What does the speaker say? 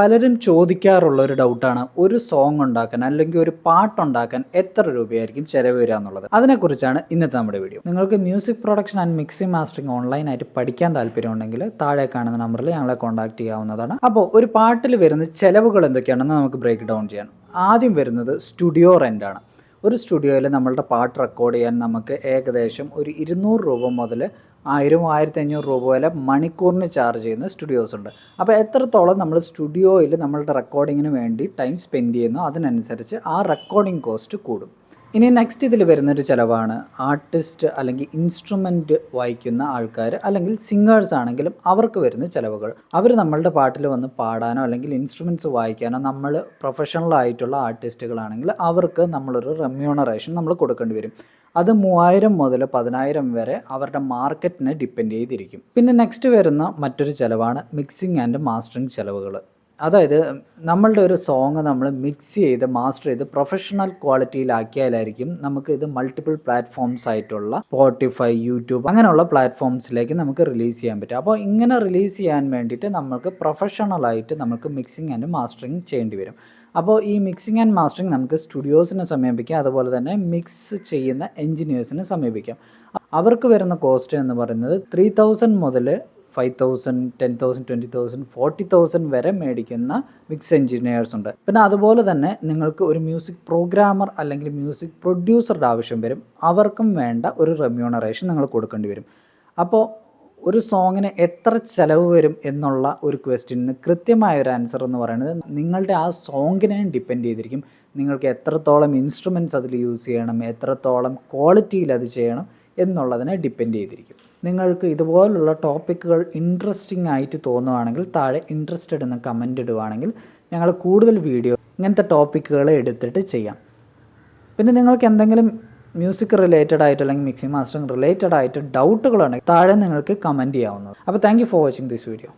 പലരും ചോദിക്കാറുള്ള ഒരു ഡൗട്ടാണ് ഒരു സോങ് ഉണ്ടാക്കാൻ അല്ലെങ്കിൽ ഒരു പാട്ടുണ്ടാക്കാൻ എത്ര രൂപയായിരിക്കും ചിലവ് വരിക എന്നുള്ളത്. അതിനെക്കുറിച്ചാണ് ഇന്നത്തെ നമ്മുടെ വീഡിയോ നിങ്ങൾക്ക് music production and mixing mastering ഓൺലൈനായിട്ട് പഠിക്കാൻ താല്പര്യമുണ്ടെങ്കിൽ താഴെ കാണുന്ന നമ്പറിൽ ഞങ്ങളെ കോൺടാക്ട് ചെയ്യാവുന്നതാണ്. അപ്പോൾ ഒരു പാട്ടിൽ വരുന്ന ചിലവുകൾ എന്തൊക്കെയാണെന്ന് നമുക്ക് ബ്രേക്ക് ഡൗൺ ചെയ്യാം ആദ്യം വരുന്നത് സ്റ്റുഡിയോ റെന്റാണ് ഒരു സ്റ്റുഡിയോയിൽ നമ്മളുടെ പാട്ട് റെക്കോർഡ് ചെയ്യാൻ നമുക്ക് ഏകദേശം ഒരു ഇരുന്നൂറ് രൂപ മുതൽ ആയിരം ആയിരത്തി അഞ്ഞൂറ് രൂപ വരെ മണിക്കൂറിന് ചാർജ് ചെയ്യുന്ന സ്റ്റുഡിയോസ് ഉണ്ട്. അപ്പോൾ എത്രത്തോളം നമ്മൾ സ്റ്റുഡിയോയിൽ നമ്മളുടെ റെക്കോർഡിങ്ങിന് വേണ്ടി ടൈം സ്പെൻഡ് ചെയ്യുന്നു അതിനനുസരിച്ച് ആ റെക്കോർഡിംഗ് കോസ്റ്റ് കൂടും. ഇനി നെക്സ്റ്റ് ഇതിൽ വരുന്നൊരു ചിലവാണ് ആർട്ടിസ്റ്റ് അല്ലെങ്കിൽ ഇൻസ്ട്രുമെന്റ് വായിക്കുന്ന ആൾക്കാർ അല്ലെങ്കിൽ സിംഗേഴ്സ് ആണെങ്കിലും അവർക്ക് വരുന്ന ചിലവുകൾ. അവർ നമ്മളുടെ പാട്ടിൽ വന്ന് പാടാനോ അല്ലെങ്കിൽ ഇൻസ്ട്രുമെന്റ്സ് വായിക്കാനോ നമ്മൾ പ്രൊഫഷണൽ ആയിട്ടുള്ള ആർട്ടിസ്റ്റുകളാണെങ്കിൽ അവർക്ക് നമ്മളൊരു റെമ്യൂണറേഷൻ നമ്മൾ കൊടുക്കേണ്ടി വരും. അത് മൂവായിരം മുതൽ പതിനായിരം വരെ അവരുടെ മാർക്കറ്റിനെ ഡിപ്പെൻഡ് ചെയ്തിരിക്കും. പിന്നെ നെക്സ്റ്റ് വരുന്ന മറ്റൊരു ചിലവാണ് മിക്സിംഗ് ആൻഡ് മാസ്റ്ററിങ് ചിലവുകൾ അതായത് നമ്മളുടെ ഒരു സോങ് നമ്മൾ മിക്സ് ചെയ്ത് മാസ്റ്റർ ചെയ്ത് പ്രൊഫഷണൽ ക്വാളിറ്റിയിലാക്കിയാലായിരിക്കും നമുക്ക് ഇത് മൾട്ടിപ്പിൾ പ്ലാറ്റ്ഫോംസ് ആയിട്ടുള്ള സ്പോട്ടിഫൈ യൂട്യൂബ് അങ്ങനെയുള്ള പ്ലാറ്റ്ഫോംസിലേക്ക് നമുക്ക് റിലീസ് ചെയ്യാൻ പറ്റും അപ്പോൾ ഇങ്ങനെ റിലീസ് ചെയ്യാൻ വേണ്ടിയിട്ട് നമുക്ക് പ്രൊഫഷണലായിട്ട് നമുക്ക് മിക്സിംഗ് ആൻഡ് മാസ്റ്ററിങ് ചെയ്യേണ്ടി വരും. അപ്പോൾ ഈ മിക്സിംഗ് ആൻഡ് മാസ്റ്ററിങ് നമുക്ക് സ്റ്റുഡിയോസിനെ സമീപിക്കാം അതുപോലെ തന്നെ മിക്സ് ചെയ്യുന്ന എൻജിനീയേഴ്സിനെ സമീപിക്കാം. അവർക്ക് വരുന്ന കോസ്റ്റ് എന്ന് പറയുന്നത് ത്രീ തൗസൻഡ് മുതൽ five thousand ten thousand twenty thousand forty thousand വരെ മേടിക്കുന്ന മിക്സ് എഞ്ചിനീയേഴ്സ് ഉണ്ട്. പിന്നെ അതുപോലെ തന്നെ നിങ്ങൾക്ക് ഒരു മ്യൂസിക് പ്രോഗ്രാമർ അല്ലെങ്കിൽ മ്യൂസിക് പ്രൊഡ്യൂസറുടെ ആവശ്യം വരും. അവർക്കും വേണ്ട ഒരു റെമ്യൂണറേഷൻ നിങ്ങൾ കൊടുക്കേണ്ടി വരും. അപ്പോൾ ഒരു സോങ്ങിന് എത്ര ചിലവ് വരും എന്നുള്ള ഒരു ക്വസ്റ്റ്യന് കൃത്യമായ ഒരു ആൻസർ എന്ന് പറയുന്നത് നിങ്ങളുടെ ആ സോങ്ങിനെ ഡിപ്പെൻഡ് ചെയ്തിരിക്കും. നിങ്ങൾക്ക് എത്രത്തോളം ഇൻസ്ട്രുമെന്റ്സ് അതിൽ യൂസ് ചെയ്യണം എത്രത്തോളം ക്വാളിറ്റിയിൽ അത് ചെയ്യണം എന്നുള്ളതിനെ ഡിപ്പെൻഡ് ചെയ്തിരിക്കും. നിങ്ങൾക്ക് ഇതുപോലുള്ള ടോപ്പിക്കുകൾ ഇൻട്രസ്റ്റിംഗ് ആയിട്ട് തോന്നുവാണെങ്കിൽ താഴെ ഇൻട്രസ്റ്റഡ് എന്ന് കമന്റ് ഇടുവാണെങ്കിൽ ഞങ്ങൾ കൂടുതൽ വീഡിയോ ഇങ്ങനത്തെ ടോപ്പിക്കുകൾ എടുത്തിട്ട് ചെയ്യാം. പിന്നെ നിങ്ങൾക്ക് എന്തെങ്കിലും മ്യൂസിക് റിലേറ്റഡ് ആയിട്ട് അല്ലെങ്കിൽ മിക്സിംഗ് മാസ്റ്ററിംഗ് റിലേറ്റഡ് ആയിട്ട് ഡൗട്ടുകളുണ്ടെങ്കിൽ താഴെ നിങ്ങൾക്ക് കമന്റ് ചെയ്യാവുന്നത് അപ്പോൾ thank for watching this video